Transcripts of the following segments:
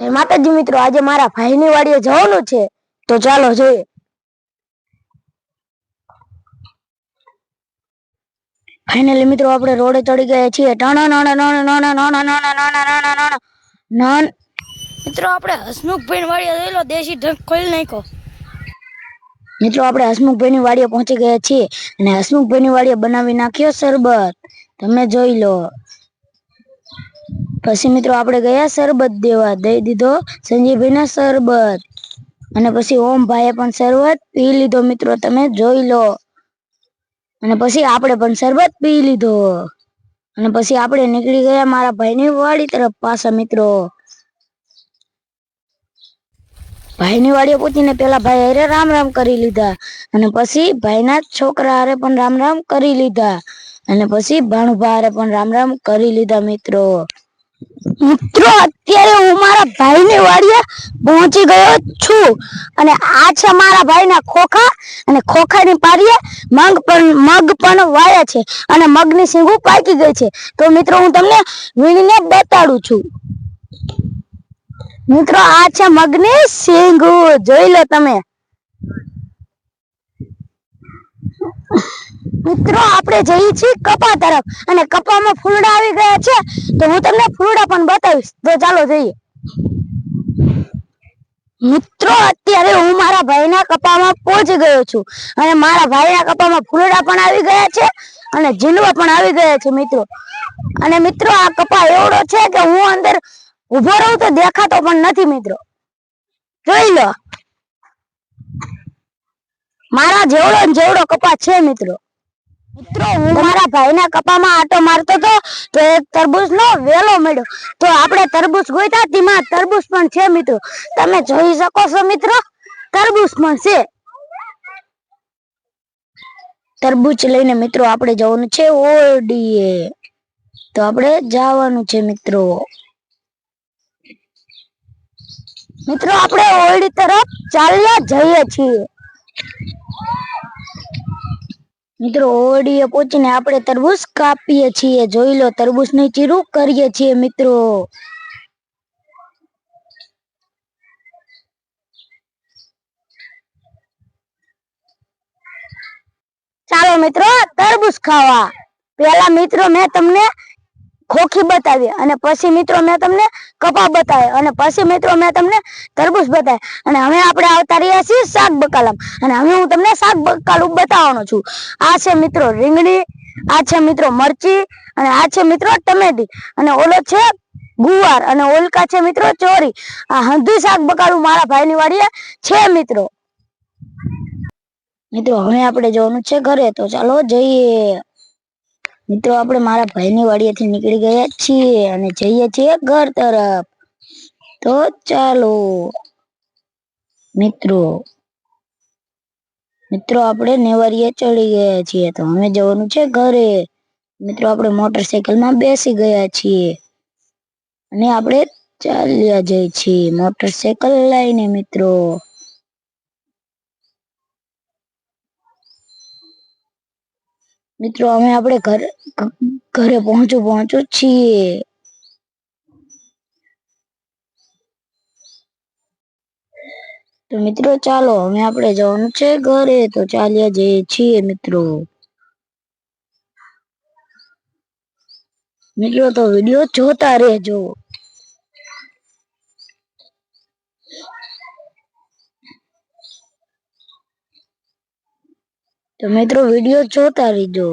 માતાજી મિત્રો આજે મારા ભાઈની વાડીએ જવાનું છે તો ચાલો જોઈએ ફાઇનલી મિત્રો આપણે રોડે ચડી ગયા છીએ મિત્રો આપણે હસમુખભાઈ વાડીએ જોયેલો દેશી ઢંક ખોલી નાખ્યો મિત્રો આપણે હસમુખભાઈની વાડીએ પહોંચી ગયા છીએ અને હસમુખભાઈની વાડીએ બનાવી નાખ્યો સરબત તમે જોઈ લો પછી મિત્રો આપણે ગયા શરબત દેવા. દઈ દીધો સંજયભાઈને શરબત. અને પછી ઓમભાઈએ પણ શરબત પી લીધો મિત્રો તમે જોઈ લો. અને પછી આપણે પણ શરબત પી લીધો. અને પછી આપણે નીકળી ગયા મારા ભાઈની વાડી તરફ પાછા મિત્રો. ભાઈની વાડીએ પૂછીને પેલા ભાઈ હારે રામ રામ કરી લીધા. અને પછી ભાઈના છોકરા હારે પણ રામ રામ કરી લીધા. અને પછી ભાણુભા હારે પણ રામ રામ કરી લીધા મિત્રો. મિત્રો, અત્યારે હું મારા ભાઈની વાડીએ પહોંચી ગયો છું. અને આ છે મારા ભાઈના ખોખા. અને ખોખાની પારીએ મગ પણ મગ પણ વાયા છે. અને મગની સિંગુ પાકી ગઈ છે. તો મિત્રો, હું તમને વીણીને બતાડું છું. મિત્રો, આ છે મગની સિંગુ. જોઈ લો તમે. મિત્રો આપણે જઈએ છીએ કપા તરફ. અને કપામાં ફૂલડા આવી ગયા છે, તો હું તમને ફૂલડા પણ બતાવીશ. તો ચાલો જઈએ. મિત્રો, અત્યારે હું મારા ભાઈના કપામાં પહોંચી ગયો છું. અને મારા ભાઈના કપામાં ફૂલડા પણ આવી ગયા છે અને જીલવા પણ આવી ગયા છે, મિત્રો. અને મિત્રો, આ કપા એવડો છે કે હું અંદર ઊભો રહું તો દેખાતો પણ નથી, મિત્રો. જોઈ લો. મારા જેવડો જેવડો કપા છે, મિત્રો. મિત્રો હું મારા ભાઈના કપામાં આટો મારતો તો તો એક તરબૂચ નો વેલો મળ્યો. તો આપણે તરબૂચ ગોઈતા, તેમાં તરબૂચ પણ છે મિત્રો. તમે જોઈ શકો છો મિત્રો, તરબૂચ પણ છે. તરબૂચ લઈને મિત્રો આપણે જવાનું છે ઓરડીએ. તો આપણે જવાનું છે મિત્રો. મિત્રો, આપણે ઓરડી તરફ ચાલ્યા જઈએ છીએ. મિત્રો ઓરડીએ પહોંચીને આપણે તરબૂચ કાપીએ છીએ. જોઈ લો, તરબૂચની ચીરું કરીએ છીએ મિત્રો. ચાલો મિત્રો, તરબૂચ ખાવા. પેલા મિત્રો, મેં તમને ખોખી બતાવી અને પછી મિત્રો મેં તમને કપા બતાવ્યો અને પછી મિત્રો મેં તમને તરબૂચ બતાવ્યા અને હવે આપણે આવતા રહ્યા છીએ શાક બકાલમ. અને હવે હું તમને શાક બકાલું બતાવવાનો છું. આ છે મિત્રો રીંગણી, આ છે મિત્રો મરચી, અને આ છે મિત્રો ટમેટી. અને ઓલો છે ગુવાર અને ઓલકા છે મિત્રો ચોરી. આ હંધી શાક બકાલું મારા ભાઈની વાડીએ છે મિત્રો. મિત્રો, હવે આપણે જવાનું છે ઘરે. તો ચાલો જઈએ. મિત્રો, આપણે મારા ભાઈની વાડીએથી નીકળી ગયા છીએ અને જઈએ છીએ ઘર તરફ. તો ચાલો, મિત્રો. મિત્રો, આપણે નેવારીએ ચડી ગયા છીએ. તો અમે જવાનું છે ઘરે. મિત્રો, આપણે મોટરસાયકલમાં બેસી ગયા છીએ. અને આપણે ચાલ્યા જઈએ છીએ. મોટરસાયકલ લઈને, મિત્રો. મિત્રો, અમે આપણે ઘરે ઘરે પહોંચું પહોંચું છીએ. તો મિત્રો, ચાલો, અમે આપણે જવાનું છે ઘરે. તો ચાલ્યા જઈએ છીએ, મિત્રો. મિત્રો, તો વીડિયો જોતા રહેજો. તો મિત્રો વીડિયો જોતા રહેજો.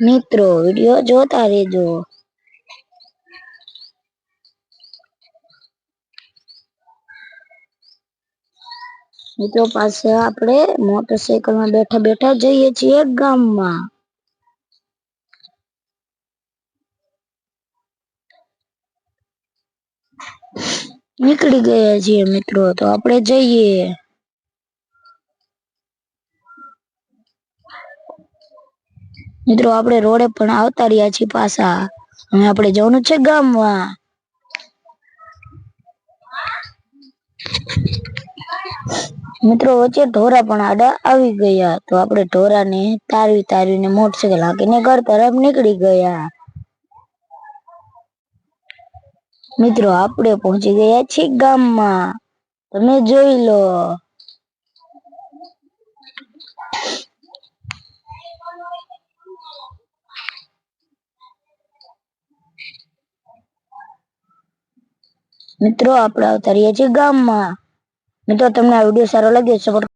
મિત્રો, વીડિયો જોતા રહેજો. મિત્રો પાસે આપણે મોટરસાયકલમાં બેઠા બેઠા જઈએ છીએ ગામમાં. નીકળી ગયા છીએ મિત્રો, તો આપણે જઈએ. મિત્રો, આપણે રોડે પણ આવતા રહ્યા છીએ પાછા. હવે આપણે જવાનું છે ગામમાં. મિત્રો, વચ્ચે ઢોરા પણ આડા આવી ગયા. તો આપણે ઢોરાને તારવી તારવીને મોટરસાઇકલ હાકીને ઘર તરફ નીકળી ગયા. મિત્રો, આપણે પહોંચી ગયા છીએ ગામમાં. તમે જોઈ લો. મિત્રો આપણે અવતરીએ છીએ ગામમાં. મિત્રો તમને આ વીડિયો સારો લાગ્યો સપોર્ટ